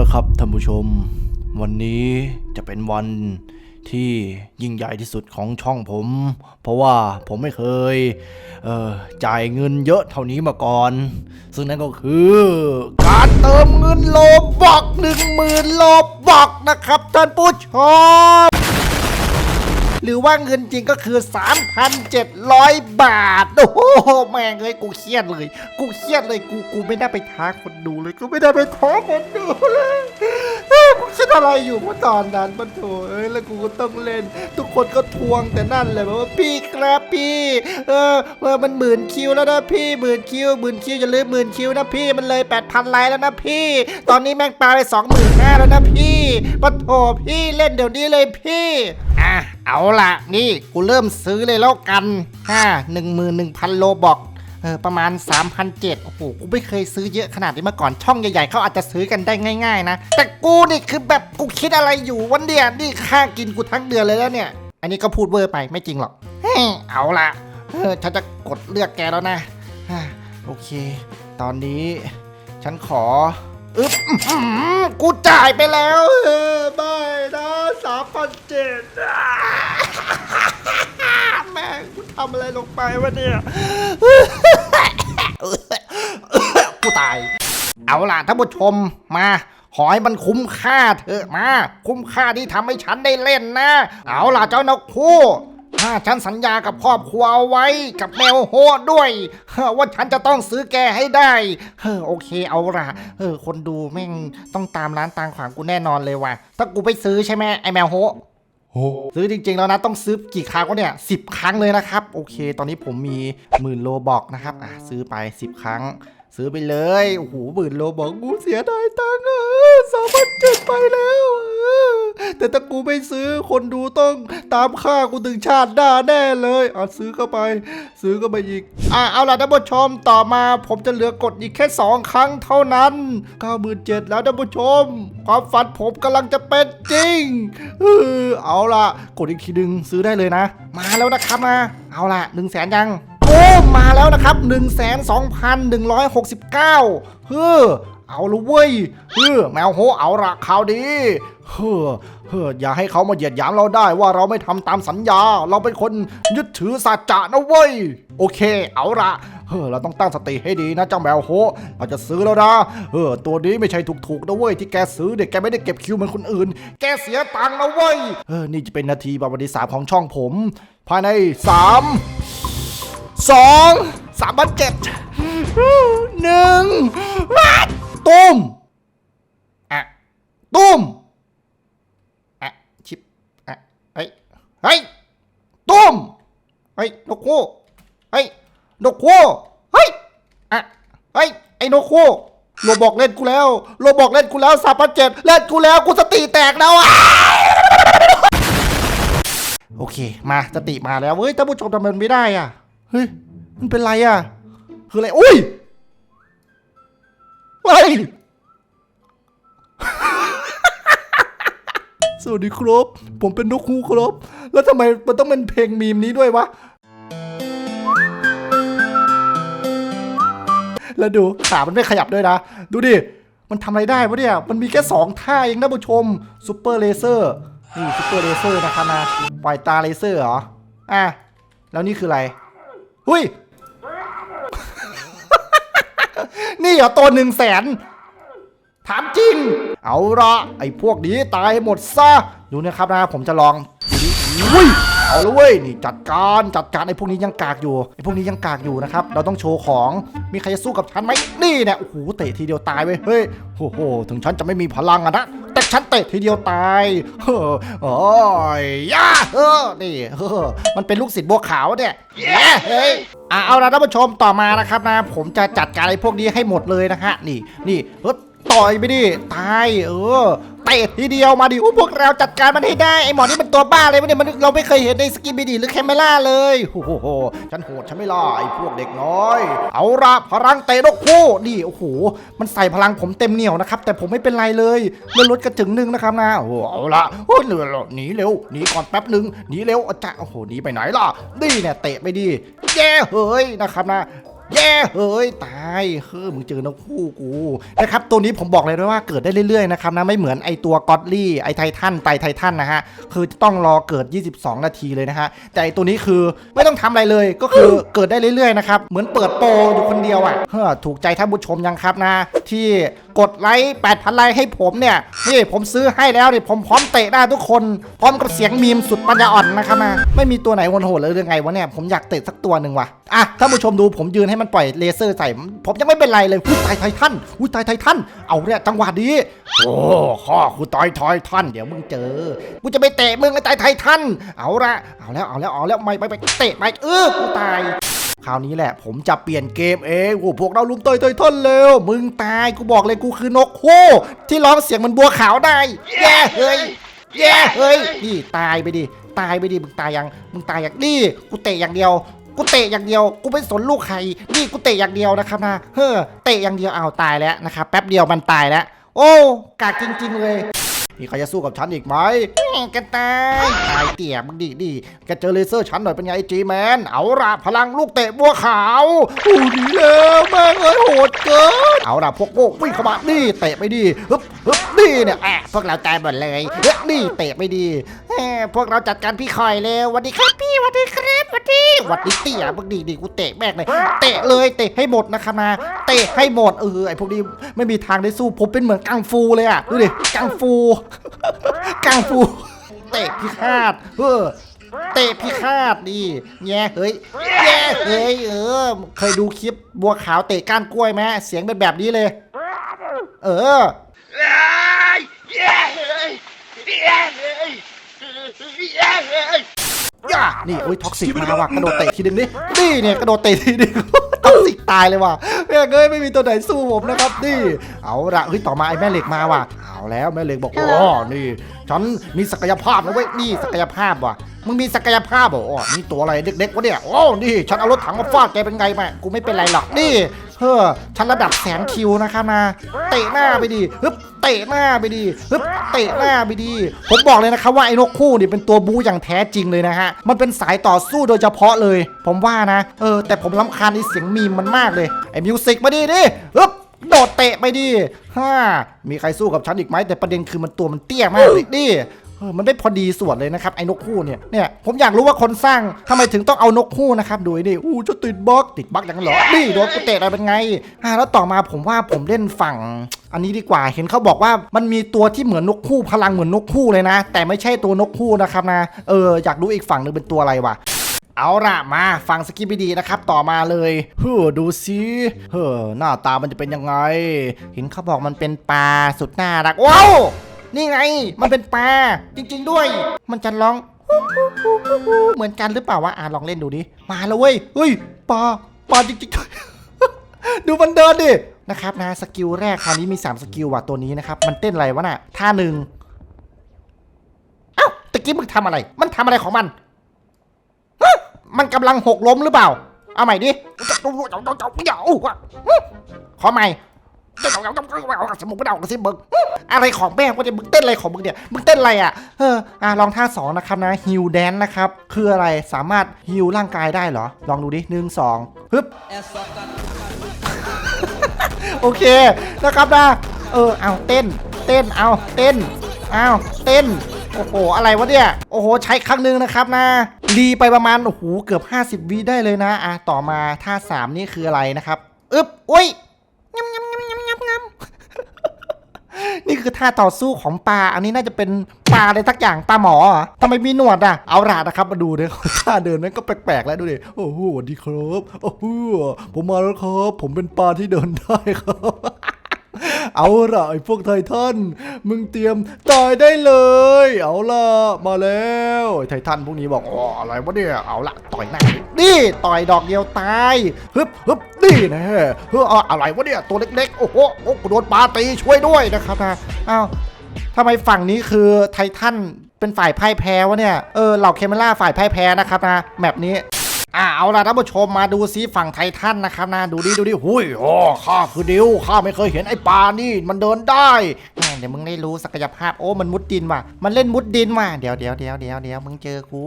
ล้วครับท่านผู้ชม วันนี้จะเป็นวันที่ยิ่งใหญ่ที่สุดของช่องผม เพราะว่าผมไม่เคยเจ่ายเงินเยอะเท่านี้มาก่อน ซึ่งนั่นก็คือ การเติมเงินโลบอกหนึ่งหมื่นโลบอกนะครับท่านผู้ชม หรือว่าเงินจริงก็คือ 3,700 บาท โอ้โหแม่งเอ้ยกูเครียดเลย กูเครียดเลยกูกูไม่ได้ไปท้าคนดูเลย กูไม่ได้ไปท้าคนดูเลยกูคิดอะไรอยู่เมื่อตอนนั้นมันโถเอ้ยแล้วกูก็ต้องเล่น ทุกคนก็ทวงแต่นั่นเลยบอกว่าพี่ครับพี่ เออเออมันหมื่นคิวแล้วนะพี่หมื่นคิวหมื่นคิวอย่าลืมหมื่นคิวนะพี่มันเลย8,000ไลค์แล้วนะพี่ ตอนนี้แม่งปาไป25,000แล้วนะพี่ปะโถพี่เล่นเดี๋ยวนี้เลยพี่ อะเอาละนี่กูเริ่มซื้อเลยแล้วกันห้าหนึ่งหมื่นหนึ่งพันโลบอกเออประมาณ3,700โอ้โห กูไม่เคยซื้อเยอะขนาดนี้มาก่อน ช่องใหญ่ๆ เขาอาจจะซื้อกันได้ง่าย ๆ นะ แต่กูนี่คือแบบกูคิดอะไรอยู่วันเดียนี่ค่ากินกูทั้งเดือนเลยแล้วเนี่ย อันนี้ก็พูดเวอร์ไปไม่จริงหรอก เฮ้เอาละเออฉันจะกดเลือกแกแล้วนะโอเค ตอนนี้ฉันขอ อึ๊บอื้อกูจ่ายไปแล้ว เออไม่นะามพันเจ็ดแม่งกูทำอะไรลงไปวะเนี่ย กูตาย เอาล่ะท่านผู้ชมมา ขอให้มันคุ้มค่าเถอะมา คุ้มค่าที่ทำให้ฉันได้เล่นนะ เอาล่ะเจ้านกคู่ ฉันสัญญากับครอบครัวเอาไว้กับแมวโฮด้วยเฮ้อว่าฉันจะต้องซื้อแกให้ได้เฮ้อโอเคเอาล่ะเออคนดูแม่งต้องตามร้านตางขวางกูแน่นอนเลยว่ะ ถ้ากูไปซื้อใช่ไหมไอแมวโฮซื้อจริงๆแล้วนะต้องซื้อกี่ครั้งวะเนี่ยสิบครั้งเลยนะครับ โอเค ตอนนี้ผมมีหมื่นโลบอกนะครับอะซื้อไป 10 ครั้ง ซื้อไปเลย โอ้โหหมื่นโลบอกกูเสียดายตังค์อะสามพันเจ็ดไปแล้วเออแต่ถ้ากูไม่ซื้อคนดูต้องตามค่ากูถึงชาติหน้าแน่เลยอะซื้อเข้าไป ซื้อเข้าไปอีก อะเอาล่ะท่านผู้ชมต่อมา ผมจะเหลือกดอีกแค่ 2 ครั้งเท่านั้น 97,000แล้วท่านผู้ชม ความฝันผมกำลังจะเป็นจริงเออเอาล่ะ กดอีกทีดึงซื้อได้เลยนะ มาแล้วนะครับมา เอาล่ะ1 0 0 0 0แสนยัง โอ้มมาแล้วนะครับ1 2 1 6 9เฮ้อเอาละเว้ยเฮ้อแมวโหเอาละข่าวดีเฮ้อเฮ้ออย่าให้เขามาเหยียดหยามเราได้ว่าเราไม่ทำตามสัญญา เราเป็นคนยึดถือสัจจะนะเว้ย โอเค เอาละเฮ้อเราต้องตั้งสติให้ดีนะเจ้าแมวโหเราจะซื้อแล้วนะเออตัวนี้ไม่ใช่ถูกๆนะเว้ยที่แกซื้อเด็กแกไม่ได้เก็บคิวเหมือนคนอื่น แกเสียตังค์นะเว้ยเออนี่จะเป็นนาทีประวัติศาสตร์ของช่องผม ภายในสาม สองสามพันเจ็ดหนึ่งวัดตุ้มอะตุ้มอะชิปอะเฮ้ยเฮ้ยตุ้มเฮ้ยนกคู่เฮ้ยนกคู่เฮ้ยอะเฮ้ยไอ้นกคู่โรบอกเล่นกูแล้วโรบอกเล่นกูแล้วสามพันเจ็ดเล่นกูแล้วกูสติแตกแล้วอะโอเค มาสติมาแล้วเฮ้ยท่านผู้ชมทำมันไม่ได้อะ เฮ้ย มันเป็นไรอะ คืออะไร อุ้ยเฮ้ยสวัสดีครับ ผมเป็นนกฮูกครับ แล้วทำไมมันต้องเป็นเพลงมีมนี้ด้วยวะ แล้วดูขามันไม่ขยับด้วยนะ ดูดิ มันทำอะไรได้วะเนี่ย มันมีแค่สองท่าเองนะผู้ชมซูเปอร์เลเซอร์ นี่ซูเปอร์เลเซอร์นะครับนะ ปล่อยตาเลเซอร์เหรอ อะ แล้วนี่คืออะไร หุ้ย นี่เหรอตัวหนึ่งแสนถามจริง เอาละไอ้พวกนี้ตายหมดซะ ดูนะครับนะผมจะลองดูดิอุ้ย เอาละเว้ยนี่จัดการจัดการไอ้พวกนี้ยังกากอยู่ไอ้พวกนี้ยังกากอยู่นะครับเราต้องโชว์ของมีใครจะสู้กับฉันไหมนี่เนี่ยโอ้โหเตะทีเดียวตายเว้ยเฮ้ยโอ้โหถึงฉันจะไม่มีพลังอะนะแต่ฉันเตะทีเดียวตายเฮ้อโอ้ยย่าเฮ้อนี่เฮ้อมันเป็นลูกศิษย์บัวขาวเนี่ยแย่เฮ้ยอะเอาละท่านผู้ชมต่อมานะครับนะ ผมจะจัดการไอ้พวกนี้ให้หมดเลยนะฮะนี่นี่เฮ้ยต่อยไปดิตายเออ เตะทีเดียวมาดิอู้พวกเราจัดการมันให้ได้ไอหมอนี่มันตัวบ้าเลยวะเนี่ยมันเราไม่เคยเห็นในสกินบีดีหรือแคมเมล่าเลยโอ้โหฉันโหดฉันไม่ล่าไอพวกเด็กน้อย เอาละพลังเตะนกคู่นี่โอ้โหมันใส่พลังผมเต็มเหนียวนะครับแต่ผมไม่เป็นไรเลยเลื่อนรถกระจึงหนึ่งนะครับนะโอ้โหเอาละโอ้ยเหนื่อยหนีเร็วหนีก่อนแป๊บหนึ่งหนีเร็วอาจารย์โอ้โหหนีไปไหนล่ะนี่เนี่ยเตะไปดิแย่เฮ้ยนะครับนะ แย่เฮ้ยตายเฮ้ยมึงเจอนกคู่กูนะครับตัวนี้ผมบอกเลยด้วยว่าเกิดได้เรื่อยๆนะครับนะไม่เหมือนไอตัวก็อดลี่ไอไททันไตไททันนะฮะคือต้องรอเกิด 22 นาทีเลยนะฮะแต่ไอตัวนี้คือไม่ต้องทำอะไรเลยก็คือเกิดได้เรื่อยๆนะครับเหมือนเปิดโปรอยู่คนเดียวอะเฮ้อถูกใจท่านผู้ชมยังครับนะที่ กดไลค์8,000ไลค์ให้ผมเนี่ยนี่ผมซื้อให้แล้วเนี่ผมพร้อมเตะได้ทุกคน พร้อมกับเสียงมีมสุดปัญญาอ่อนนะครับนะไม่มีตัวไหนโหดเลยหรือไงวะเนี่ยผมอยากเตะสักตัวหนึ่งว่ะอะท่านผู้ชมดูผมยืนให้มันปล่อยเลเซอร์ใส่ผมยังไม่เป็นไรเลยอุ้ยตายไททันอุ้ยตายไททันเอาเนี่ยจังหวะนี้โอ้ข้อกูต่อยทอยทันเดี๋ยวมึงเจอกูจะไปเตะมึงไอ้ตายไททันเอาละเอาแล้วเอาแล้วเอาแล้วไม่ไม่ไปเตะไปเออกูตาย คราวนี้แหละ ผมจะเปลี่ยนเกมเองโอ้พวกเราลุมต่อยททันเร็ว มึงตายกูบอกเลยกูคือนกคู่ที่ร้องเสียงมันบัวขาวได้แย่เฮ้ยแย่เฮ้ยนี่ตายไปดิตายไปดิมึงตายยังมึงตายอย่างนี่กูเตะอย่างเดียวกูเตะอย่างเดียว กูไม่สนลูกใคร นี่กูเตะอย่างเดียวนะครับนะ เฮ้อ เตะอย่างเดียวเอาวตายแล้วนะครับ แป๊บเดียวมันตายแล้ว โอ้ กากจริง ๆ เลย มีใครจะสู้กับฉันอีกไหมแกตายตายเตี่ยมึงดีดีแกเจอเลเซอร์ฉันหน่อยเป็นไงจีแมน เอาละพลังลูกเตะบัวขาวอู้ดีแล้วแม่งเอ้ยโหดเกิน เอาละพวกโง่วิ่งเข้ามานี่เตะไม่ดีฮึบฮึบนี่เนี่ยแอะพวกเราตายหมดเลยเฮ้ยนี่เตะไม่ดี พวกเราจัดการพี่คอยเร็วสวัสดีครับพี่สวัสดีครับสวัสดีสวัสดีเตี่ยมึงดีดีกูเตะแม่งเลยเตะเลยเตะให้หมดนะครับนะเตะให้หมดเออไอพวกนี้ไม่มีทางได้สู้ผมเป็นเหมือนกังฟูเลยอะดูดิกังฟูกังฟูเตะพิฆาตเออเตะพิฆาตนี่แย่เฮ้ยแย่เฮ้ยเออ เคยดูคลิปบัวขาวเตะก้านกล้วยไหมเสียงเป็นแบบนี้เลย เออ Ai! Yeah! Yeah! Yeah! ย่านี่โอ้ยท็อกซิกมาว่ะกระโดดเตะทีนึงนี่นี่เนี่ยกระโดดเตะทีนึงท็อกซิกตายเลยว่ะแม่งเอ้ยไม่มีตัวไหนสู้ผมนะครับนี่เอาละเฮ้ยต่อมาไอ้แม่เหล็กมาว่ะเอาแล้วแม่เหล็กบอกอ๋อนี่ฉันมีศักยภาพนะเว้ยนี่ศักยภาพว่ะมึงมีศักยภาพเหรออ๋อนี่ตัวอะไรเด็กๆวะเนี่ยโอ้นี่ฉันเอารถถังมาฟาดแกเป็นไงแม่กูไม่เป็นไรหรอกนี่ เฮ้อฉันระดับแสนคิวนะครับนะเตะหน้าไปดิฮึบเตะหน้าไปดิฮึบเตะหน้าไปดิผมบอกเลยนะครับว่าไอ้นกคู่นี่เป็นตัวบูอย่างแท้จริงเลยนะฮะมันเป็นสายต่อสู้โดยเฉพาะเลย ผมว่านะ เออ แต่ผมรำคาญในเสียงมีมมันมากเลยไอ้มิวสิกมาดิดิฮึบโดดเตะไปดิฮ่ามีใครสู้กับฉันอีกไหมแต่ประเด็นคือมันตัวมันเตี้ยมากดิ เออมันไม่พอดีส่วนเลยนะครับไอ้นกคู่เนี่ยเนี่ยผมอยากรู้ว่าคนสร้างทำไมถึงต้องเอานกคู่นะครับดูนี่อู้จะติดบล็อกติดบล็อกอย่างนั้นเหรอนี่โดนกูเตะอะไรเป็นไงอ่าแล้วต่อมาผมว่าผมเล่นฝั่ง อันนี้ดีกว่าเห็นเขาบอกว่ามันมีตัวที่เหมือนนกคู่พลังเหมือนนกคู่เลยนะ แต่ไม่ใช่ตัวนกคู่นะครับนะเอออยากรู้อีกฝั่งหนึงเป็นตัวอะไรวะเอาละมาฟังสกิปดีนะครับ ต่อมาเลยเฮ้อดูซิเฮ้อหน้าตามันจะเป็นยังไงเห็นเขาบอกมันเป็นปลาสุดน่ารักว้าว นี่ไง มันเป็นปลาจริง ๆ ด้วย มันจะร้อง เหมือนกันหรือเปล่าวะอะลองเล่นดูดิมาแล้วเว้ยเฮ้ยปลาปลาจริงๆดูมันเดินดินะครับนะสกิลแรกคราวนี้มี 3 สกิลว่ะตัวนี้นะครับมันเต้นอะไรวะน่ะท่าหนึ่งเอ้าตะกี้มึงทำอะไร มันทำอะไรของมันฮะมันกำลังหกล้มหรือเปล่า เอาใหม่ดิขอใหม่ สมุกไม่เอากระซิบมึงอะไรของแม่งวะมึงเต้นอะไรของมึงเนี่ยมึงเต้นอะไรอะเอออะลองท่าสองนะครับนะฮิวแดนนะครับคืออะไรสามารถฮิวร่างกายได้เหรอ ลองดูดิหนึ่งสองฮึบโอเคนะครับนะเออเอาเต้น เต้นเอาเต้นเอาเต้นโอ้โห อะไรวะเนี่ย โอ้โห ใช้ครั้งหนึ่งนะครับนะ รีไปประมาณ โอ้โห เกือบ 50วิได้เลยนะ อะ ต่อมาท่า 3 นี่คืออะไรนะครับ อึ๊บ อุ้ยงำงำงำงำงำงำ นี่คือท่าต่อสู้ของปลา อันนี้น่าจะเป็นปลาอะไรทักอย่างปลาหมอเหรอทำไมมีหนวดอะ เอาล่ะนะครับมาดูเนี่ยท่าเดินนั้นก็แปลกๆแล้วดูดิโอ้โหสวัสดีครับ โอ้โหผมมาแล้วครับ ผมเป็นปลาที่เดินได้ครับ เอาล่ะไอ้พวกไททันมึงเตรียมตายได้เลย เอาล่ะมาแล้วไททันพวกนี้บอกอ๋ออะไรวะเนี่ยเอาล่ะต่อยหน้านี่ต่อยดอกเดียวตายฮึบฮึบนี่นะเฮ้ยเออะไรวะเนี่ยตัวเล็กๆโอ้โหโอ้กูโดนปาตีช่วยด้วยนะครับนะอ้าวทำไมฝั่งนี้คือไททันเป็นฝ่ายพ่ายแพ้วะเนี่ยเออเหล่าเคมล่าฝ่ายพ่ายแพ้นะครับนะแมปนี้ อ่าเอาล่ะท่านผู้ชมมาดูซิฝั่งไททันนะครับนะดูดิดูดิหุยโอ้ข้าคือดิวข้าไม่เคยเห็นไอ้ปลานี่มันเดินได้แม่เดี๋ยวมึงได้รู้ศักยภาพโอ้มันมุดดินว่ะมันเล่นมุดดินว่ะเดี๋ยวเดี๋ยวเดี๋ยวเดี๋ยวเดี๋ยวมึงเจอกู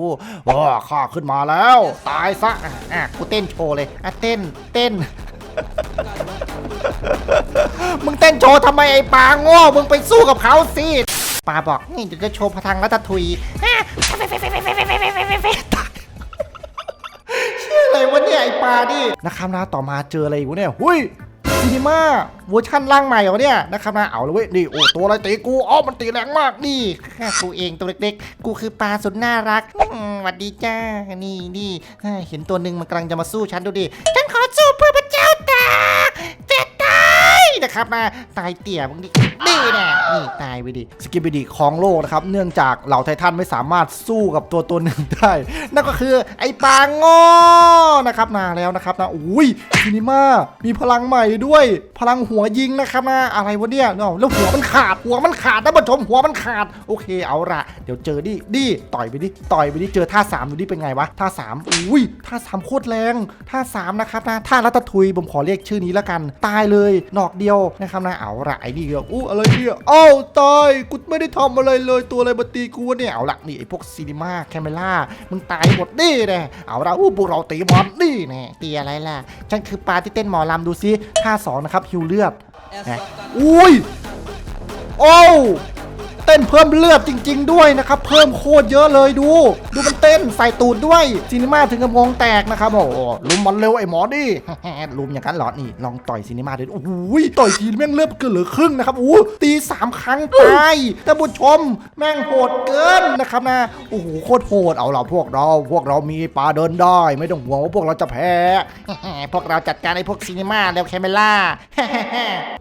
โอ้ข้าขึ้นมาแล้ว ตายซะอะกูเต้นโชว์เลยอะเต้นเต้นมึงเต้นโชว์ทำไมไอ้ปลาโง่มึงไปสู้กับเขาสิปลาบอกนี่จะโชว์พลังรัตทุยอะชื่ออะไร วะเนี่ยไอปลาดินะครับนะต่อมาเจออะไรอีกวะเนี่ยหุยซีนีมาเวอร์ชันร่างใหม่เหรอเนี่ยนะครับนะเอาเลยเว้ยนี่โอ้ตัวอะไรตีกูอ๋อมันตีแรงมากนี่แค่กูเองตัวเล็กๆ กูคือปลาสุดน่ารักอืมหวัดดีจ้านี่นี่เฮ้ยเห็นตัวหนึ่งมันกำลังจะมาสู้ฉันดูดิฉันขอสู้เพื่อพระเจ้าตาจะตา นะครับนะตายเตี่ยมึงดินี่แน่นี่ตายไปดิสกิปไปดิของโลกนะครับเนื่องจากเหล่าไททันไม่สามารถสู้กับตัวตัวหนึ่งได้ นั่นก็คือไอ้ปาโง่นะครับนาแล้วนะครับนะอุ้ยซินิมามีพลังใหม่ด้วย พลังหัวยิงนะครับนะอะไรวะเนี่ยเนาะแล้วหัวมันขาดหัวมันขาดนะผู้ชมหัวมันขาด โอเคเอาละเดี๋ยวเจอดิดิต่อยไปดิต่อยไปดิเจอท่าสามดูดิเป็นไงวะท่าสามอุ้ยท่าสามโคตรแรงท่าสามนะครับนะท่ารัตทุยผมขอเรียกชื่อนี้แล้วกัน ตายเลยนอกเดียวนะครับนะเอาละไอ้นี่ก็อู้อะไรเนี่ยเอ้าตายกูไม่ได้ทำอะไรเลยตัวอะไรมาตีกูเนี่ยเอาละนี่ไอ้พวกซีนิมาแคมเมล่ามึงตายหมดนี่แน่เอาละอู้พวกเราตีมอนนี่แน่ตีอะไรล่ะฉันคือปลาที่เต้นหมอลำดูซิท่าสองนะครับฮิวเลือดนะอุ้ยโอ้ว เต้นเพิ่มเลือดจริง ๆ ด้วยนะครับ เพิ่มโคตรเยอะเลยดู ดูมันเต้นใส่ตูดด้วยซีนิมาถึงกับงงแตกนะครับโอ้ลุมมันเร็วไอ้หมอดิลุมอย่างนั้นเหรอนี่ลองต่อยซีนิมาดูโอ้โหต่อยทีแม่งเลือดเกินเหลือครึ่งนะครับโอ้ตีสามครั้งตายท่านผู้ชม แม่งโหดเกินนะครับนะโอ้โหโคตรโหดเอาเราพวกเรา พวกเรามีปลาเดินได้ไม่ต้องห่วงว่าพวกเราจะแพ้พวกเราจัดการไอ้พวกซีนิมาแล้วแคมเมล่า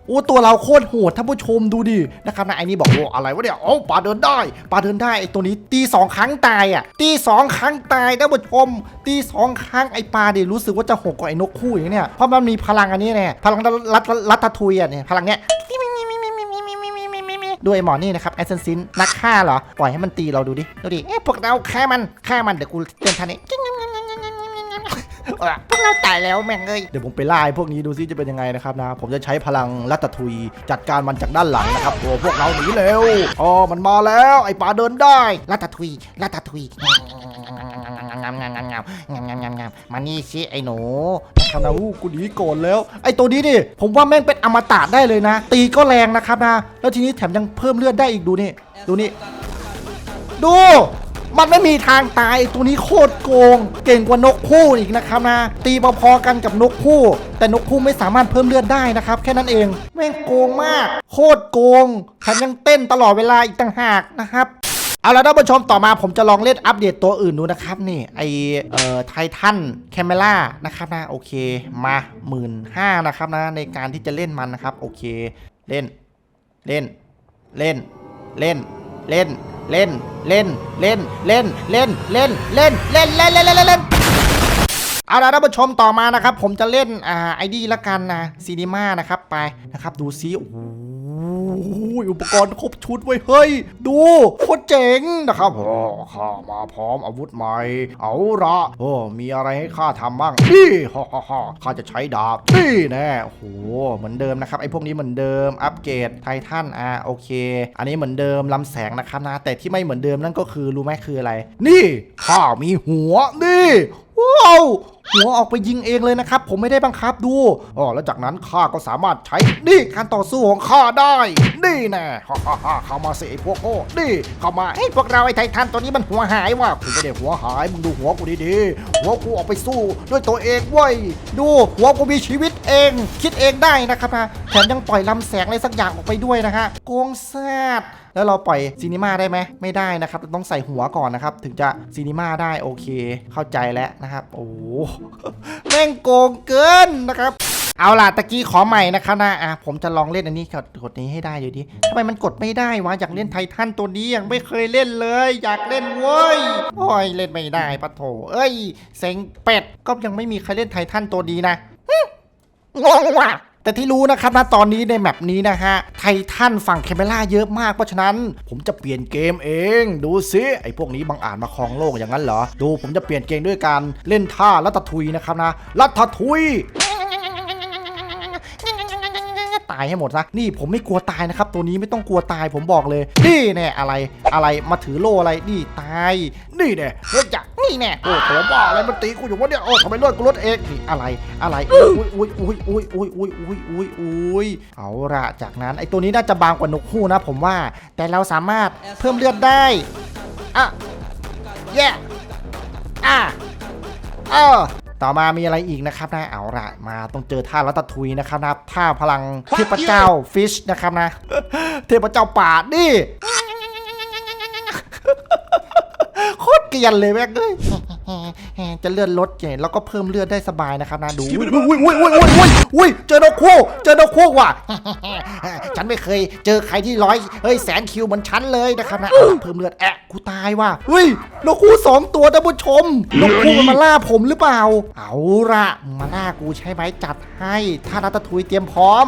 โอ้ตัวเราโคตรโหดท่านผู้ชมดูดินะครับนะไอ้นี่บอกโอ้อะไรวะเนี่ยโอ้ปลาเดินได้ปลาเดินได้ไอตัวนี้ตีสองครั้งตายอะ ตีสองครั้งตายท่านผู้ชม ตีสองครั้งไอปลาดิรู้สึกว่าจะโหดกว่าไอนกคู่อย่างเนี้ยเพราะมันมีพลังอันนี้เนี่ยพลังรัตรัตทุยอะเนี่ยพลังเนี้ยด้วยหมอนี่นะครับแอสเซนซินนักฆ่าเหรอ ปล่อยให้มันตีเราดูดิ ดูดิ เอ๊ะพวกเราฆ่ามันฆ่ามันเดี๋ยวกูเต้นท่านี้เอ อพวกเราตายแล้วแม่งเอ้ยเดี๋ยวผมไปไล่พวกนี้ดูซิจะเป็นยังไงนะครับนะ ผมจะใช้พลังรัตทุยจัดการมันจากด้านหลังนะครับโอ้พวกเราหนีเร็วอ๋อมันมาแล้วไอ้ป่าเดินได้รัตทุยรัตทุยงามงามงามงามงามงามงามงามมานี่สิไอ้หนูนะครับนะอู้กูหนีก่อนแล้ว ไอ้ตัวนี้ดิผมว่าแม่งเป็นอมตะได้เลยนะ ตีก็แรงนะครับนะ แล้วทีนี้แถมยังเพิ่มเลือดได้อีกดูนี่ ดูนี่ ดู มันไม่มีทางตายตัวนี้โคตรโกง เก่งกว่านกคู่อีกนะครับนะ ตีพอๆกันกับนกคู่ แต่นกคู่ไม่สามารถเพิ่มเลือดได้นะครับ แค่นั้นเองแม่งโกงมาก โคตรโกงแถมยังเต้นตลอดเวลาอีกต่างหากนะครับเอาละท่านผู้ชมต่อมาผมจะลองเล่นอัปเดตตัวอื่นดูนะครับนี่ไอเอ่อไททันแคมเมล่านะครับนะโอเคมาหมื่นห้านะครับนะในการที่จะเล่นมันนะครับโอเค เล่น เล่น เล่น เล่น เล่น เล่น เล่น เล่น เล่น เล่น เล่น เล่น เล่น เล่น เล่น เล่น เล่น เอาละท่านผู้ชมต่อมานะครับ ผมจะเล่น อ่า ไอดีละกันนะซีนีมานะครับ ไป นะครับ ดูซิ โอ้ โหอุปกรณ์ครบชุดไว้เฮ้ย ดูโคตรเจ๋งนะครับโอ้ข้ามาพร้อมอาวุธใหม่ เอาละโอ้มีอะไรให้ข้าทำบ้างนี่ฮ่าฮ่าฮ่าข้าจะใช้ดาบนี่แน่โอ้โหเหมือนเดิมนะครับไอ้พวกนี้เหมือนเดิมอัปเกรดไททันอ่าโอเค อันนี้เหมือนเดิมลำแสงนะครับนะ แต่ที่ไม่เหมือนเดิมนั่นก็คือรู้ไหมคืออะไร นี่ข้ามีหัวนี่ว้าว หัวออกไปยิงเองเลยนะครับ ผมไม่ได้บังคับดูอ๋อแล้วจากนั้นข้าก็สามารถใช้นี่การต่อสู้ของข้าได้ นี่แน่ฮ่าฮ่าฮ่าเข้ามาเสิไอ้พวกโง่นี่เข้ามาไอ้พวกเราไอ้ไททันตัวนี้มันหัวหายว่ะคุณไม่ได้หัวหายมึงดูหัวกูดีๆหัวกูออกไปสู้ด้วยตัวเองเว้ยดูหัวกูมีชีวิตเอง คิดเองได้นะครับนะแถมยังปล่อยลำแสงอะไรสักอย่างออกไปด้วยนะฮะโกงแซดแล้วเราปล่อยซีนิมาได้ไหมไม่ได้นะครับต้องใส่หัวก่อนนะครับ ถึงจะซีนิมาได้โอเค เข้าใจแล้วนะครับ โอ้แม่งโกงเกินนะครับ เอาล่ะตะกี้ขอใหม่นะครับนะอะผมจะลองเล่นอันนี้กดกดนี้ให้ได้อยู่ดิทำไมมันกดไม่ได้วะอยากเล่นไททันตัวนี้ยังไม่เคยเล่นเลย อยากเล่นเว้ยโอ้ยเล่นไม่ได้ปะโถเอ้ยเซ็งเป็ดก็ยังไม่มีใครเล่นไททันตัวดีนะงงว่ะ แต่ที่รู้นะครับนะตอนนี้ในแมปนี้นะฮะไททันฝั่งเคมเมล่าเยอะมากเพราะฉะนั้น ผมจะเปลี่ยนเกมเอง ดูซิไอ้พวกนี้บังอาจมาครองโลกอย่างนั้นเหรอ ดูผมจะเปลี่ยนเกมด้วยการเล่นท่าลัตทุยนะครับนะลัตทุย ตายให้หมดนะนี่ผมไม่กลัวตายนะครับ ตัวนี้ไม่ต้องกลัวตายผมบอกเลยนี่แน่อะไรอะไรมาถือโล่อะไรนี่ตาย นี่แน่เฮ้ยจะนี่แน่โอ้โหบ้าอะไรมันตีกูอยู่วะเนี่ยโอ้ทำไมเลือดกูลดเองนี่อะไรอะไรอุ้ยอุ้ยอุ้ยอุ้ยอุ้ยอุ้ยอุ้ยอุ้ยอุ้ยเอาละจากนั้นไอตัวนี้น่าจะบางกว่านกคู่นะ ผมว่า แต่เราสามารถเพิ่มเลือดได้อะแย่อะเออ ต่อมามีอะไรอีกนะครับนะเอาละมาต้องเจอท่ารัตทุยนะครับนะท่าพลังเทพเจ้าฟิชนะครับนะ เทพเจ้าป่านี่โคตร เกลียนเลยแม่งเอ้ยจะเลื่อนรถไงแล้วก็เพิ่มเลือดได้สบายนะครับนะดูอุ้ยอุ้ยอุ้ยอุ้ยอุ้ยอุ้ยอุ้ยเจอนกคู่เจอนกคู่ว่ะฉันไม่เคยเจอใครที่ร้อยเฮ้ยแสนคิวเหมือนฉันเลยนะครับนะเอาเพิ่มเลือดแอะกูตายว่ะเฮ้ยนกคู่สองตัวท่านผู้ชมนกคู่มันมาล่าผมหรือเปล่า เอาละมาล่ากูใช่ไหมจัดให้ท่ารัตทุยเตรียมพร้อม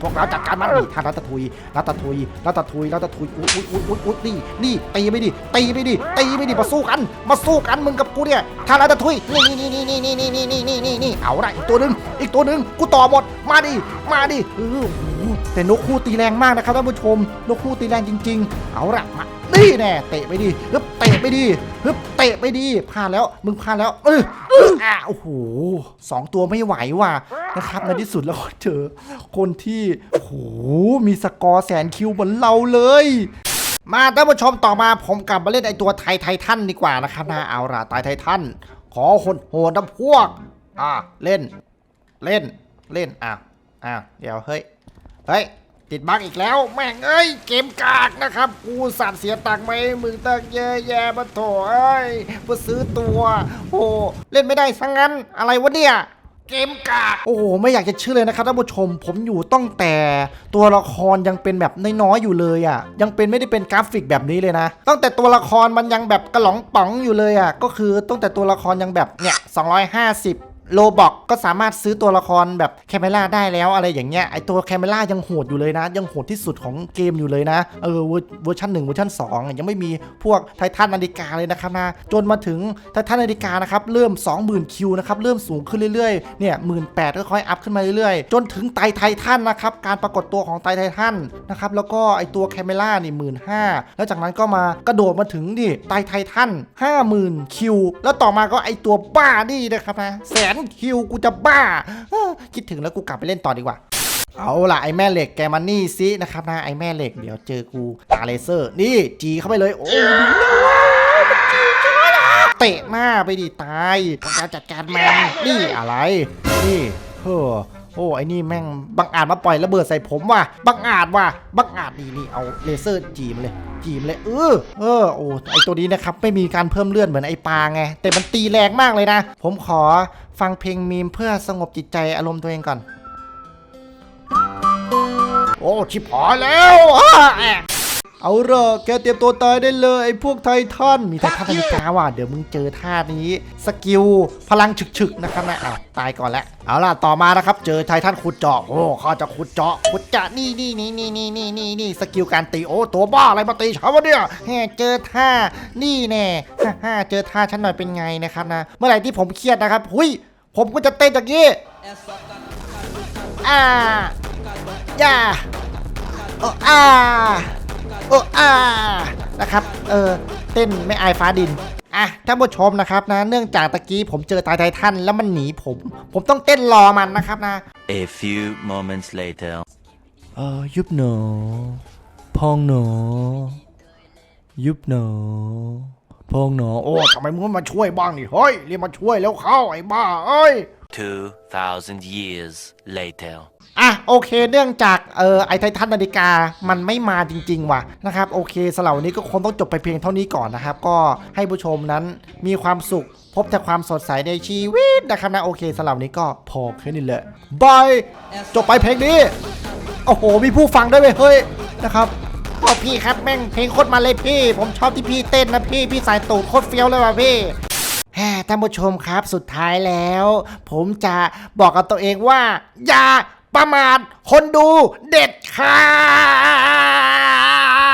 พวกเราจัดการมันนี่ท่ารัตทุยรัตทุยรัตทุยรัตทุยอุ้ยอุ้ยอุ้ยอุ้ยอุ้ยนี่นี่ตีไปดิตีไปดิตีไปดิมาสู้กันมาสู้กันมึงกับกูเนี่ยท่ารัตทุยนี่นี่นี่นี่นี่นี่นี่นี่นี่นี่นี่เอาละอีกตัวหนึ่งอีกตัวหนึ่งกูต่อหมดมาดิมาดิเออโอ้โหแต่นกคู่ตีแรงมากนะครับท่านผู้ชม นกคู่ตีแรงจริง ๆ เอาละมานี่แน่เตะไปดิฮึบเตะไปดิฮึบเตะไปดิพลาดแล้วมึงพลาดแล้วเอออะโอ้โหสองตัวไม่ไหวว่ะนะครับในที่สุดแล้วเจอคนที่โอ้โหมีสกอร์แสนคิวเหมือนเราเลย มาท่านผู้ชมต่อมาผมกลับมาเล่นไอตัวไทยไททันดีกว่านะครับนะเอาละตายไททันขอหดโหดนะพวก อะเล่น เล่นเล่นอ้าวอ้าวเดี๋ยวเฮ้ยเฮ้ยติดบั๊กอีกแล้ว แม่งเอ้ยเกมกากนะครับ กูสัตว์เสียตังค์ไหมมึงตังเยอะแยะมาโถเอ้ยเพื่อซื้อตัว โอ้เล่นไม่ได้สังงั้นอะไรวะเนี่ย เกมกากโอ้โหไม่อยากจะเชื่อเลยนะครับท่านผู้ชม ผมอยู่ตั้งแต่ตัวละครยังเป็นแบบน้อยๆอยู่เลยอะ ยังเป็นไม่ได้เป็นกราฟิกแบบนี้เลยนะ ตั้งแต่ตัวละครมันยังแบบกระหลองป๋องอยู่เลยอะ ก็คือตั้งแต่ตัวละครยังแบบเนี่ย250 โลบอกก็สามารถซื้อตัวละครแบบแคมเมล่าได้แล้วอะไรอย่างเงี้ยไอตัวแคมเมล่ายังโหดอยู่เลยนะ ยังโหดที่สุดของเกมอยู่เลยนะเออเวอร์เวอร์ชัน1เวอร์ชัน2อะยังไม่มีพวกไททันนาฬิกาเลยนะครับนะจนมาถึงไททันนาฬิกานะครับเริ่ม 20,000 คิวนะครับเริ่มสูงขึ้นเรื่อยๆเนี่ยหมื่นแปดก็ค่อยอัพขึ้นมาเรื่อยๆ จนถึงไตไททันนะครับการปรากฏตัวของไตไททันนะครับแล้วก็ไอตัวแคมเมล่านี่หมื่นห้าแล้วจากนั้นก็มากระโดดมาถึงนี่ไตไททัน50,000คิวแล้วต่อมาก็ไอตัวบ้านี่นะครับนะแสนคิวกูจะบ้า คิดถึงแล้วกูกลับไปเล่นต่อดีกว่า เอาล่ะไอแม่เหล็กแกมันนี่ซินะครับนะไอแม่เหล็กเดี๋ยวเจอกูตาเลเซอร์ นี่จีเข้าไปเลยโอ้ดีเลยเตะหน้าไปดิตายพวกเราจัดการมันนี่อะไร นี่เฮ้อ โอ้ไอ้นี่แม่งบังอาจมาปล่อยระเบิดใส่ผมว่ะบังอาจว่ะบังอาจนี่นี่เอาเลเซอร์จีมเลยจีมเลยเออเออโอ้ไอตัวนี้นะครับไม่มีการเพิ่มเลือดเหมือนไอปลาไงแต่มันตีแรงมากเลยนะ ผมขอฟังเพลงมีมเพื่อสงบจิตใจอารมณ์ตัวเองก่อน โอ้ชิบหายแล้วอ เอาเถอะแกเตรียมตัวตายได้เลยไอ้พวกไททันมีไททันนาฬิกาว่ะเดี๋ยวมึงเจอท่านี้ สกิลพลังฉึกๆนะครับนะอ้าวตายก่อนแล้วเอาล่ะต่อมานะครับ เจอไททันขุดเจาะโอ้เขาจะขุดเจาะขุดเจาะนี่นี่นี่นี่นี่นี่นี่นี่สกิลการตีโอ้ตัวบ้าอะไรมาตีฉันวะเนี่ยแหมเจอท่านี่แน่ฮ่าฮ่าเจอท่าฉันหน่อยเป็นไงนะครับนะ เมื่อไหร่ที่ผมเครียดนะครับหุยผมก็จะเต้นอย่างนี้อ่าย่าโอ้อา โอ้อานะครับ เออ เต้นไม่อายฟ้าดิน อะ ท่านผู้ชมนะครับนะ เนื่องจากตะกี้ผมเจอตายไททันแล้วมันหนีผม ผมต้องเต้นรอมันนะครับนะ A few moments later. เออยุบหนอ พองหนอ ยุบหนอ พองหนอ โอ้ทำไมมึงไม่มาช่วยบ้างนี่เฮ้ย เรียกมาช่วยแล้วเข้าไอ้บ้าเอ้ย 2,000 years later. อะโอเคเนื่องจากเออไอไททันนาฬิกามันไม่มาจริง ๆ ว่ะนะครับโอเคสำหรับวันนี้ก็คงต้องจบไปเพียงเท่านี้ก่อนนะครับ ก็ให้ผู้ชมนั้นมีความสุขพบแต่ความสดใสในชีวิตนะครับนะโอเคสำหรับวันนี้ก็พอแค่นี้แหละบายจบไปเพลงนี้ โอ้โห มีผู้ฟังด้วยเว้ยเฮ้ยนะครับโอ้พี่ครับแม่งเพลงโคตรมาเลยพี่ ผมชอบที่พี่เต้นนะพี่พี่สายตูดโคตรเฟี้ยวเลยว่ะพี่แฮ่ท่านผู้ชมครับสุดท้ายแล้ว ผมจะบอกกับตัวเองว่า อย่า ประมาทคนดูเด็ดขาด